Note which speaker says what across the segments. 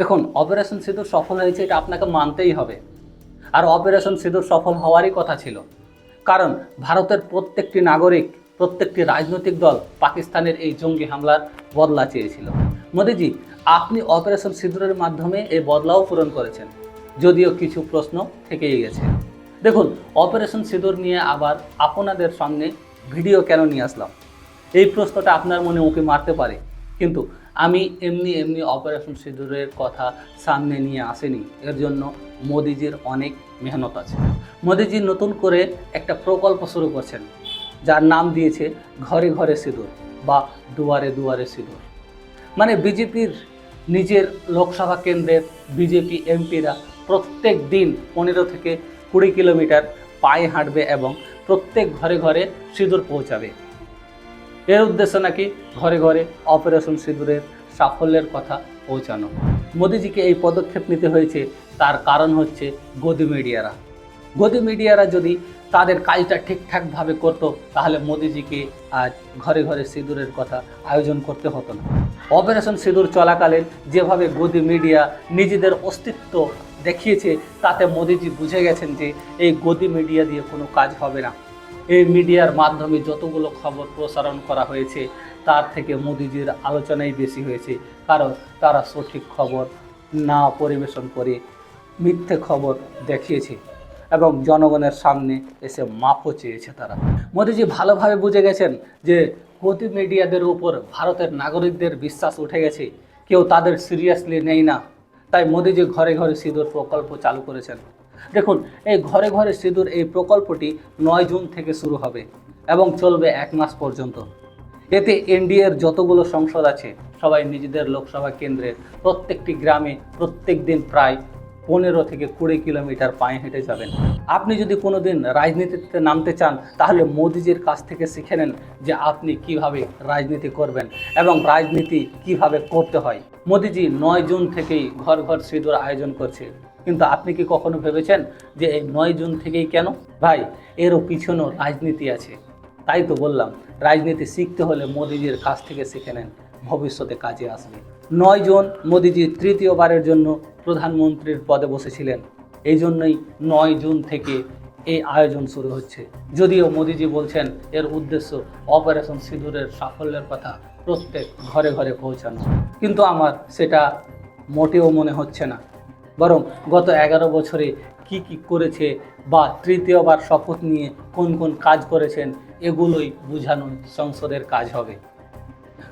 Speaker 1: দেখুন অপারেশন সিঁদুর সফল হয়েছে এটা আপনাকে মানতেই হবে। আর অপারেশন সিঁদুর সফল হওয়ারই কথা ছিল। কারণ ভারতের প্রত্যেকটি নাগরিক, প্রত্যেকটি রাজনৈতিক দল পাকিস্তানের এই জঙ্গি হামলার বদলা চেয়েছিল। মোদিজি, আপনি অপারেশন সিঁদুরের মাধ্যমে এই বদলাও পূরণ করেছেন। যদিও কিছু প্রশ্ন থেকেই গেছে। দেখুন অপারেশন সিঁদুর নিয়ে আবার আপনাদের সামনে ভিডিও কেন নিয়ে আসলাম? এই প্রশ্নটা আপনার মনে ওকে মারতে পারে। কিন্তু আমি এমনি এমনি অপারেশন সিঁদুরের কথা সামনে নিয়ে আসেনি। এর জন্য মোদিজির অনেক মেহনত আছে। মোদিজি নতুন করে একটা প্রকল্প শুরু করছেন, যার নাম দিয়েছে ঘরে ঘরে সিঁদুর বা দুয়ারে দুয়ারে সিঁদুর। মানে বিজেপির নিজের লোকসভা কেন্দ্রের বিজেপি এমপিরা প্রত্যেক দিন পনেরো থেকে কুড়ি কিলোমিটার পায়ে হাঁটবে এবং প্রত্যেক ঘরে ঘরে সিঁদুর পৌঁছাবে। এর উদ্দেশ্য নাকি ঘরে ঘরে অপারেশন সিঁদুরের সাফল্যের কথা পৌঁছানো। মোদিজিকে এই পদক্ষেপ নিতে হয়েছে, তার কারণ হচ্ছে গদি মিডিয়ারা। গদি মিডিয়ারা যদি তাদের কাজটা ঠিকঠাকভাবে করতো, তাহলে মোদিজিকে আজ ঘরে ঘরে সিঁদুরের কথা আয়োজন করতে হতো না। অপারেশন সিঁদুর চলাকালীন যেভাবে গদি মিডিয়া নিজেদের অস্তিত্ব দেখিয়েছে, তাতে মোদিজি বুঝে গেছেন যে এই গদি মিডিয়া দিয়ে কোনো কাজ হবে না। এই মিডিয়ার মাধ্যমে যতগুলো খবর প্রসারণ করা হয়েছে, তার থেকে মোদিজির আলোচনাই বেশি হয়েছে। কারণ তারা সঠিক খবর না পরিবেশন করে মিথ্যে খবর দেখিয়েছে এবং জনগণের সামনে এসে মাফও চেয়েছে তারা। মোদিজি ভালোভাবে বুঝে গেছেন যে গতি মিডিয়াদের উপর ভারতের নাগরিকদের বিশ্বাস উঠে গেছে। কেউ তাদের সিরিয়াসলি নেই না। তাই মোদিজি ঘরে ঘরে সিঁদুর প্রকল্প চালু করেছেন। দেখুন, এই ঘরে ঘরে সিঁদুর এই প্রকল্পটি নয় জুন থেকে শুরু হবে এবং চলবে এক মাস পর্যন্ত। এতে এনডিএর যতগুলো সংসদ আছে, সবাই নিজেদের লোকসভা কেন্দ্রের প্রত্যেকটি গ্রামে প্রত্যেক দিন প্রায় পনেরো থেকে কুড়ি কিলোমিটার পায়ে হেঁটে যাবেন। আপনি যদি কোনো দিন রাজনীতিতে নামতে চান, তাহলে মোদিজির কাছ থেকে শিখে নেন যে আপনি কীভাবে রাজনীতি করবেন এবং রাজনীতি কীভাবে করতে হয়। মোদিজি নয় জুন থেকেই ঘর ঘর সিঁদুর আয়োজন করছে। কিন্তু আপনি কি কখনো ভেবেছেন যে এই নয় জুন থেকেই কেন? ভাই, এরও পিছনেও রাজনীতি আছে। তাই তো বললাম, রাজনীতি শিখতে হলে মোদিজির কাছ থেকে শিখে নেন, ভবিষ্যতে কাজে আসবে। নয় জন মোদিজি তৃতীয়বারের জন্য প্রধানমন্ত্রীর পদে বসেছিলেন। এই জন্যই নয় জুন থেকে এই আয়োজন শুরু হচ্ছে। যদিও মোদিজি বলছেন, এর উদ্দেশ্য অপারেশন সিঁদুরের সাফল্যের কথা প্রত্যেক ঘরে ঘরে পৌঁছানো। কিন্তু আমার সেটা মোটেও মনে হচ্ছে না। বরং গত এগারো বছরে কি কি করেছে বা তৃতীয়বার শপথ নিয়ে কোন কোন কাজ করেছেন, এগুলোই বোঝানো সংসদের কাজ হবে।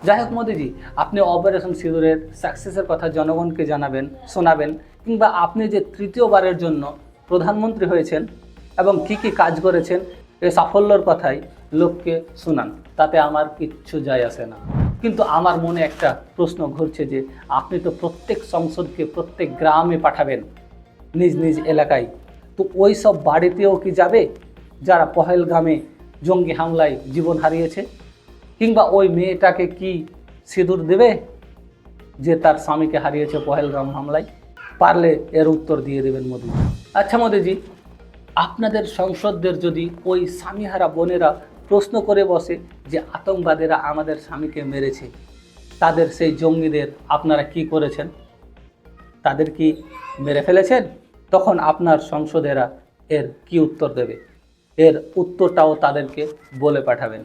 Speaker 1: যাই হোক মোদিজি, আপনি অপারেশন সিঁদুরের সাকসেসের কথা জনগণকে জানাবেন, শোনাবেন, কিংবা আপনি যে তৃতীয়বারের জন্য প্রধানমন্ত্রী হয়েছেন এবং কি কি কাজ করেছেন এই সাফল্যর কথাই লোককে শোনান, তাতে আমার কিচ্ছু যায় আসে না। কিন্তু আমার মনে একটা প্রশ্ন ঘুরছে যে আপনি তো প্রত্যেক সংসদকে প্রত্যেক গ্রামে পাঠাবেন নিজ নিজ এলাকায়। তো ওই সব বাড়িতেও কি যাবে? যারা পহেলগামে জঙ্গি হামলায় জীবন হারিয়েছে? কিংবা ওই মেয়েটাকে কি সিঁদুর দেবে যে তার স্বামীকে হারিয়েছে পহেলগাম হামলায়? পারলে এর উত্তর দিয়ে দেবেন মোদি আচ্ছা মোদিজি, আপনাদের সংসদদের যদি ওই স্বামীহারা বোনেরা প্রশ্ন করে বসে যে আতঙ্কবাদীরা আমাদের স্বামীকে মেরেছে, তাদের সেই জঙ্গিদের আপনারা কি করেছেন? তাদের কি মেরে ফেলেছেন? তখন আপনার সংসদেরা এর কি উত্তর দেবে? এর উত্তরটাও তাদেরকে বলে পাঠাবেন।